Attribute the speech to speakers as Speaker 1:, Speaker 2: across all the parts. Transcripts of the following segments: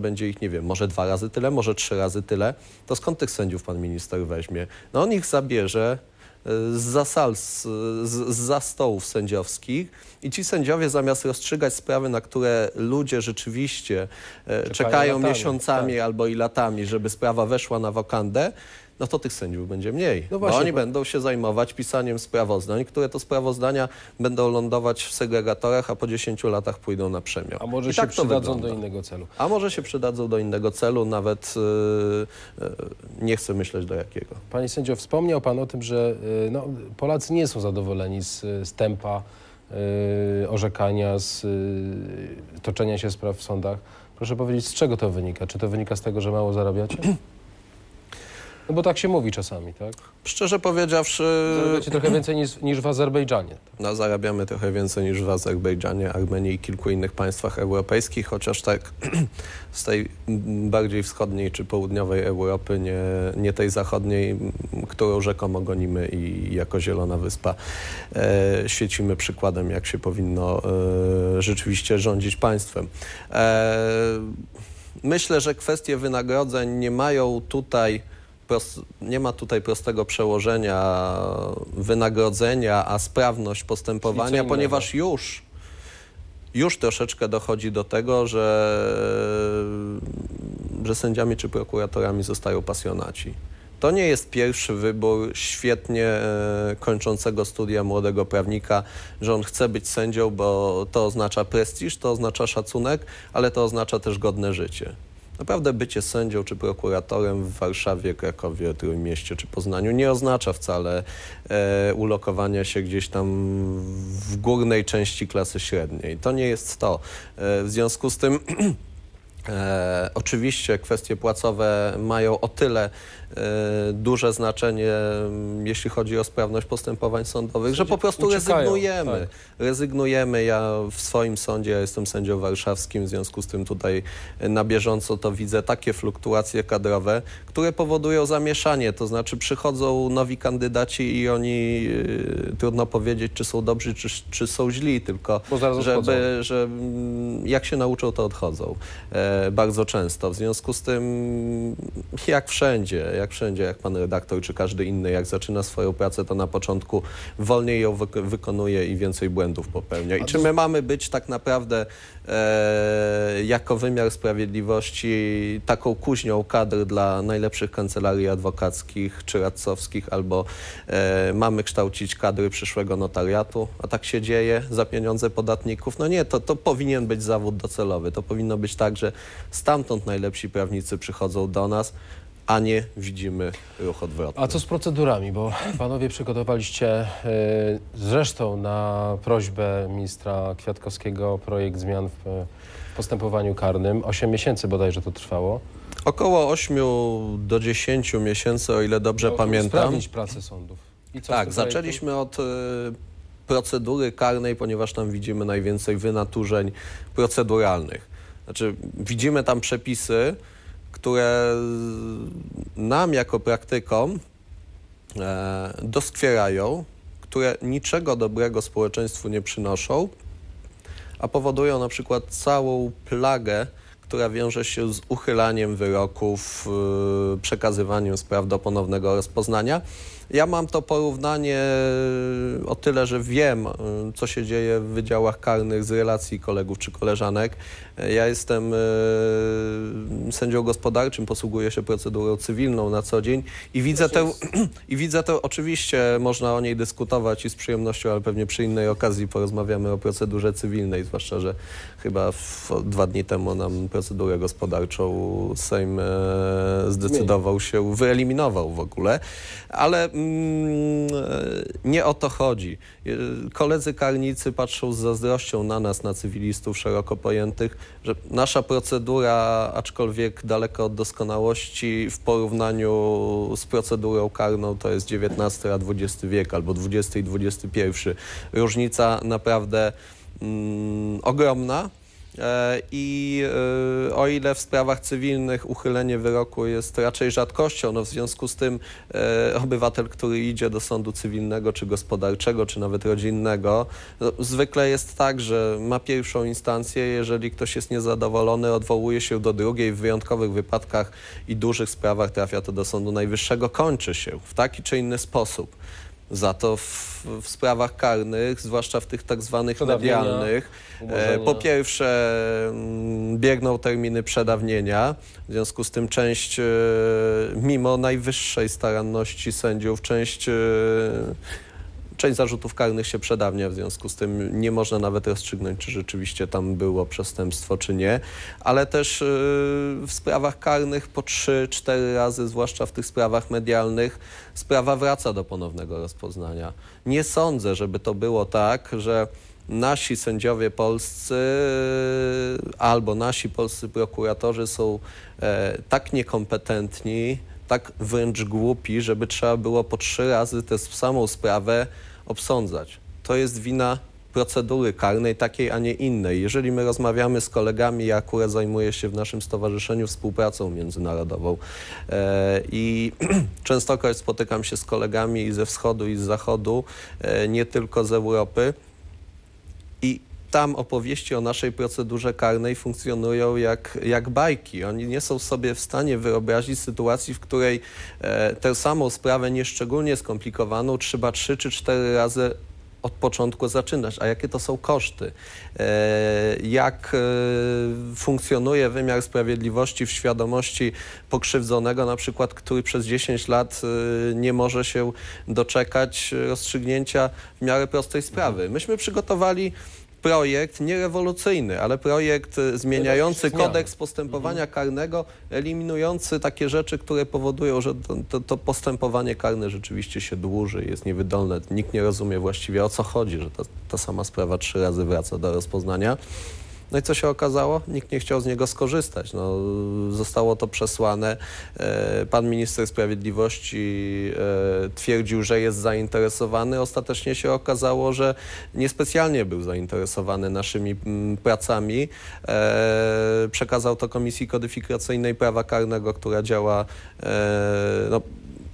Speaker 1: będzie ich, nie wiem, może dwa razy tyle, może trzy razy tyle, to skąd tych sędziów pan minister weźmie? No on ich zabierze z za sal, z, z za stołów sędziowskich i ci sędziowie zamiast rozstrzygać sprawy, na które ludzie rzeczywiście e, czekają, czekają latami, miesiącami tak. albo i latami, żeby sprawa weszła na wokandę, no to tych sędziów będzie mniej. No właśnie, bo oni bo... będą się zajmować pisaniem sprawozdań, które to sprawozdania będą lądować w segregatorach, a po 10 latach pójdą na przemiał.
Speaker 2: A może I się tak przydadzą do innego celu.
Speaker 1: A może się przydadzą do innego celu, nawet yy, yy, nie chcę myśleć do jakiego.
Speaker 2: Panie sędzio, wspomniał Pan o tym, że yy, no, Polacy nie są zadowoleni z, z tempa orzekania, z toczenia się spraw w sądach. Proszę powiedzieć, z czego to wynika? Czy to wynika z tego, że mało zarabiacie? No bo tak się mówi czasami, tak?
Speaker 1: Szczerze powiedziawszy...
Speaker 2: Zarabiacie trochę więcej niż, niż w Azerbejdżanie.
Speaker 1: No, zarabiamy trochę więcej niż w Azerbejdżanie, Armenii i kilku innych państwach europejskich, chociaż tak z tej bardziej wschodniej czy południowej Europy, nie, nie tej zachodniej, którą rzekomo gonimy i jako Zielona Wyspa e, świecimy przykładem, jak się powinno e, rzeczywiście rządzić państwem. E, myślę, że kwestie wynagrodzeń nie mają tutaj nie ma tutaj prostego przełożenia wynagrodzenia, a sprawność postępowania, ponieważ już, już troszeczkę dochodzi do tego, że, że sędziami czy prokuratorami zostają pasjonaci. To nie jest pierwszy wybór świetnie e, kończącego studia młodego prawnika, że on chce być sędzią, bo to oznacza prestiż, to oznacza szacunek, ale to oznacza też godne życie. Naprawdę bycie sędzią czy prokuratorem w Warszawie, Krakowie, Trójmieście czy Poznaniu nie oznacza wcale e, ulokowania się gdzieś tam w górnej części klasy średniej. To nie jest to. E, w związku z tym E, oczywiście kwestie płacowe mają o tyle e, duże znaczenie, jeśli chodzi o sprawność postępowań sądowych, że po prostu Uciekają, rezygnujemy. Tak. Rezygnujemy. Ja w swoim sądzie, ja jestem sędzią warszawskim, w związku z tym tutaj na bieżąco to widzę takie fluktuacje kadrowe, które powodują zamieszanie, to znaczy przychodzą nowi kandydaci i oni y, trudno powiedzieć, czy są dobrzy, czy, czy są źli, tylko żeby, że jak się nauczą, to odchodzą. Bardzo często. W związku z tym, jak wszędzie, jak wszędzie, jak pan redaktor czy każdy inny, jak zaczyna swoją pracę, to na początku wolniej ją wykonuje i więcej błędów popełnia. I czy my mamy być tak naprawdę e, jako wymiar sprawiedliwości taką kuźnią kadr dla najlepszych kancelarii adwokackich czy radcowskich, albo e, mamy kształcić kadry przyszłego notariatu, a tak się dzieje za pieniądze podatników? No nie, to, to powinien być zawód docelowy. To powinno być tak, że Stamtąd najlepsi prawnicy przychodzą do nas, a nie widzimy ruch odwrotny.
Speaker 2: A co z procedurami? Bo panowie przygotowaliście y, zresztą na prośbę ministra Kwiatkowskiego projekt zmian w, postępowaniu karnym. Osiem miesięcy bodajże to trwało.
Speaker 1: Około 8 do 10 miesięcy, o ile dobrze no, pamiętam.
Speaker 2: Usprawnić pracę sądów.
Speaker 1: tak, zaczęliśmy od y, procedury karnej, ponieważ tam widzimy najwięcej wynaturzeń proceduralnych. Znaczy, widzimy tam przepisy, które nam jako praktykom e, doskwierają, które niczego dobrego społeczeństwu nie przynoszą, a powodują na przykład całą plagę, która wiąże się z uchylaniem wyroków, e, przekazywaniem spraw do ponownego rozpoznania. Ja mam to porównanie e, o tyle, że wiem, e, co się dzieje w wydziałach karnych z relacji kolegów czy koleżanek. E, ja jestem sędzią gospodarczym, posługuję się procedurą cywilną na co dzień i widzę tę, i widzę to, oczywiście można o niej dyskutować i z przyjemnością, ale pewnie przy innej okazji porozmawiamy o procedurze cywilnej, zwłaszcza, że chyba w, dwa dni temu nam procedurę gospodarczą Sejm zdecydował się, wyeliminował w ogóle, ale nie o to chodzi. Koledzy karnicy patrzą z zazdrością na nas, na cywilistów szeroko pojętych, że nasza procedura, aczkolwiek daleko od doskonałości w porównaniu z procedurą karną, to jest XIX a XX wiek albo XX i XXI. Różnica naprawdę mm, ogromna. E, I e, o ile w sprawach cywilnych uchylenie wyroku jest raczej rzadkością, no w związku z tym e, obywatel, który idzie do sądu cywilnego, czy gospodarczego, czy nawet rodzinnego, no, zwykle jest tak, że ma pierwszą instancję, jeżeli ktoś jest niezadowolony, odwołuje się do drugiej, w wyjątkowych wypadkach i dużych sprawach trafia to do Sądu Najwyższego, kończy się w taki czy inny sposób. Za to w, w sprawach karnych, zwłaszcza w tych tak zwanych medialnych, e, po pierwsze mm, biegną terminy przedawnienia, w związku z tym część, e, mimo najwyższej staranności sędziów, część, e, część zarzutów karnych się przedawnia, w związku z tym nie można nawet rozstrzygnąć, czy rzeczywiście tam było przestępstwo, czy nie, ale też e, w sprawach karnych po 3-4 razy, zwłaszcza w tych sprawach medialnych, sprawa wraca do ponownego rozpoznania. Nie sądzę, żeby to było tak, że nasi sędziowie polscy albo nasi polscy prokuratorzy są e, tak niekompetentni, tak wręcz głupi, żeby trzeba było po trzy razy tę samą sprawę obsądzać. To jest wina procedury karnej takiej, a nie innej. Jeżeli my rozmawiamy z kolegami, ja akurat zajmuję się w naszym stowarzyszeniu współpracą międzynarodową e, i częstokroć spotykam się z kolegami i ze wschodu i z zachodu, e, nie tylko z Europy tam opowieści o naszej procedurze karnej funkcjonują jak, jak bajki. Oni nie są sobie w stanie wyobrazić sytuacji, w której e, tę samą sprawę nieszczególnie skomplikowaną trzeba trzy czy cztery razy od początku zaczynać. A jakie to są koszty? E, jak e, funkcjonuje wymiar sprawiedliwości w świadomości pokrzywdzonego, na przykład, który przez 10 lat e, nie może się doczekać rozstrzygnięcia w miarę prostej sprawy. Myśmy przygotowali projekt nie rewolucyjny, ale projekt e, zmieniający kodeks postępowania karnego, eliminujący takie rzeczy, które powodują, że to, to, to postępowanie karne rzeczywiście się dłuży, jest niewydolne. Nikt nie rozumie właściwie o co chodzi, że ta, ta sama sprawa trzy razy wraca do rozpoznania. No i co się okazało? Nikt nie chciał z niego skorzystać. No, zostało to przesłane. E, Pan minister sprawiedliwości e, twierdził, że jest zainteresowany. Ostatecznie się okazało, że niespecjalnie był zainteresowany naszymi pracami. E, Przekazał to Komisji Kodyfikacyjnej Prawa Karnego, która działa no,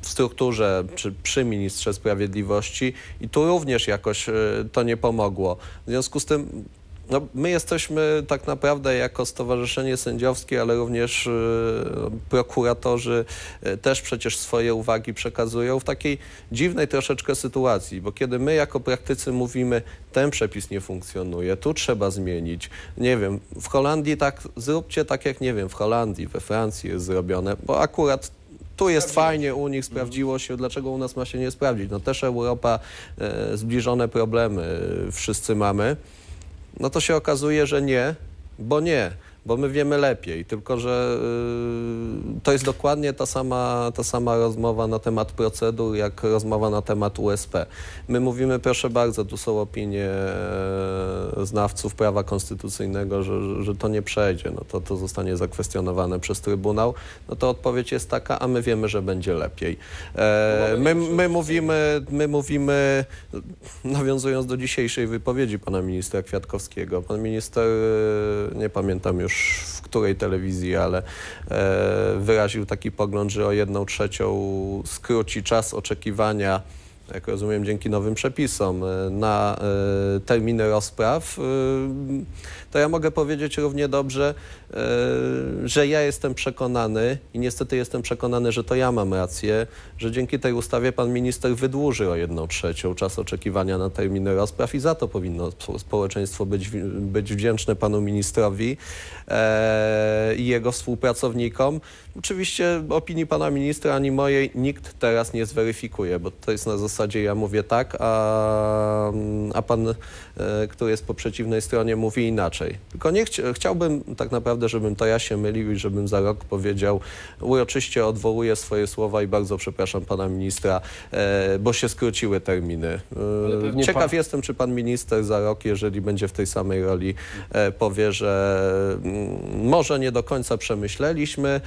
Speaker 1: w strukturze przy ministrze sprawiedliwości i tu również jakoś to nie pomogło. W związku z tym no, my jesteśmy tak naprawdę jako stowarzyszenie sędziowskie, ale również e, prokuratorzy e, też przecież swoje uwagi przekazują w takiej dziwnej troszeczkę sytuacji, bo kiedy my jako praktycy mówimy, ten przepis nie funkcjonuje, tu trzeba zmienić, nie wiem, w Holandii tak, zróbcie tak jak, nie wiem, w Holandii, we Francji jest zrobione, bo akurat tu jest fajnie, u nich sprawdziło się, dlaczego u nas ma się nie sprawdzić? No też Europa, e, zbliżone problemy e, wszyscy mamy. No to się okazuje, że nie, bo nie, bo my wiemy lepiej, tylko że y, to jest dokładnie ta sama, ta sama rozmowa na temat procedur, jak rozmowa na temat USP. My mówimy, proszę bardzo, tu są opinie e, znawców prawa konstytucyjnego, że, że to nie przejdzie, no to, to zostanie zakwestionowane przez Trybunał, no to odpowiedź jest taka, a my wiemy, że będzie lepiej. E, my, my, mówimy, my mówimy, nawiązując do dzisiejszej wypowiedzi pana ministra Kwiatkowskiego, pan minister, e, nie pamiętam już w której telewizji, ale e, wyraził taki pogląd, że o jedną trzecią skróci czas oczekiwania jak rozumiem, dzięki nowym przepisom e, na e, terminy rozpraw, e, to ja mogę powiedzieć równie dobrze, że ja jestem przekonany i niestety jestem przekonany, że to ja mam rację, że dzięki tej ustawie pan minister wydłuży o jedną trzecią czas oczekiwania na terminy rozpraw i za to powinno spo- społeczeństwo być, być wdzięczne panu ministrowi i jego współpracownikom. Oczywiście opinii pana ministra ani mojej nikt teraz nie zweryfikuje, bo to jest na zasadzie ja mówię tak, a, a pan, e, który jest po przeciwnej stronie mówi inaczej. Tylko nie chci chciałbym tak naprawdę, żebym to ja się mylił i żebym za rok powiedział uroczyście odwołuję swoje słowa i bardzo przepraszam pana ministra, e, bo się skróciły terminy. E, Ciekaw
Speaker 2: pan-
Speaker 1: jestem, czy pan minister za rok, jeżeli będzie w tej samej roli, powie, że mm, może nie do końca przemyśleliśmy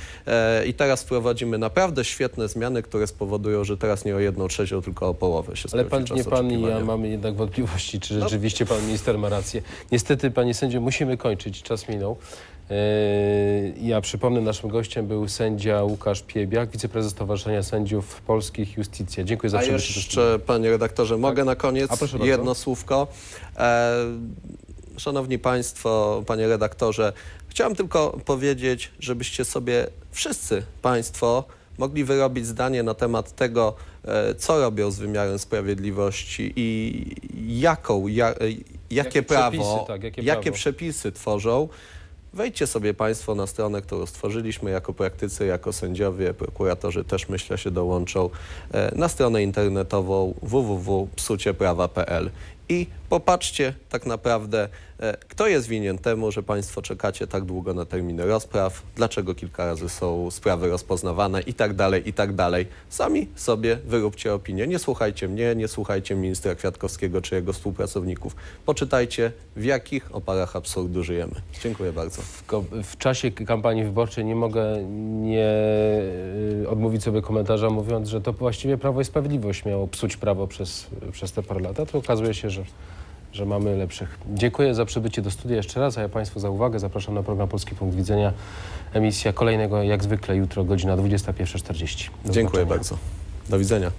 Speaker 1: i teraz wprowadzimy naprawdę świetne zmiany, które spowodują, że teraz nie o jedną trzecią, tylko o połowę się
Speaker 2: Ale pan, nie pan i ja mamy jednak wątpliwości,
Speaker 1: No.
Speaker 2: czy rzeczywiście pan minister ma rację. Niestety, panie sędzio, musimy kończyć. Czas minął. Yy, Ja przypomnę, naszym gościem był sędzia Łukasz Piebiak, wiceprezes Stowarzyszenia Sędziów Polskich Justicja. Dziękuję za
Speaker 1: A
Speaker 2: przybycie studia.
Speaker 1: jeszcze, panie redaktorze, mogę na koniec
Speaker 2: A bardzo.
Speaker 1: jedno słówko. E, szanowni Państwo, panie redaktorze, chciałem tylko powiedzieć, żebyście sobie wszyscy Państwo mogli wyrobić zdanie na temat tego, e, co robią z wymiarem sprawiedliwości i jaką, ja, e, jakie,
Speaker 2: Jakie
Speaker 1: prawo,
Speaker 2: przepisy, tak, jakie
Speaker 1: jakie
Speaker 2: prawo.
Speaker 1: przepisy tworzą. Wejdźcie sobie Państwo na stronę, którą stworzyliśmy jako praktycy, jako sędziowie, prokuratorzy też myślę się dołączą, e, na stronę internetową www.psucieprawa.pl i popatrzcie tak naprawdę, e, kto jest winien temu, że Państwo czekacie tak długo na terminy rozpraw, dlaczego kilka razy są sprawy rozpoznawane i tak dalej, i tak dalej. Sami sobie wyróbcie opinię. Nie słuchajcie mnie, nie słuchajcie ministra Kwiatkowskiego czy jego współpracowników. Poczytajcie, w jakich oparach absurdu żyjemy. Dziękuję bardzo.
Speaker 2: W, w czasie kampanii wyborczej nie mogę nie y, odmówić sobie komentarza, mówiąc, że to właściwie Prawo i Sprawiedliwość miało psuć prawo przez, przez te parę lat. Tu okazuje się, że, że mamy lepszych. Dziękuję za przybycie do studia jeszcze raz, a ja Państwu za uwagę. Zapraszam na program Polski Punkt Widzenia. Emisja kolejnego, jak zwykle, jutro, godzina 21.40. Do
Speaker 1: Dziękuję bardzo. Do widzenia.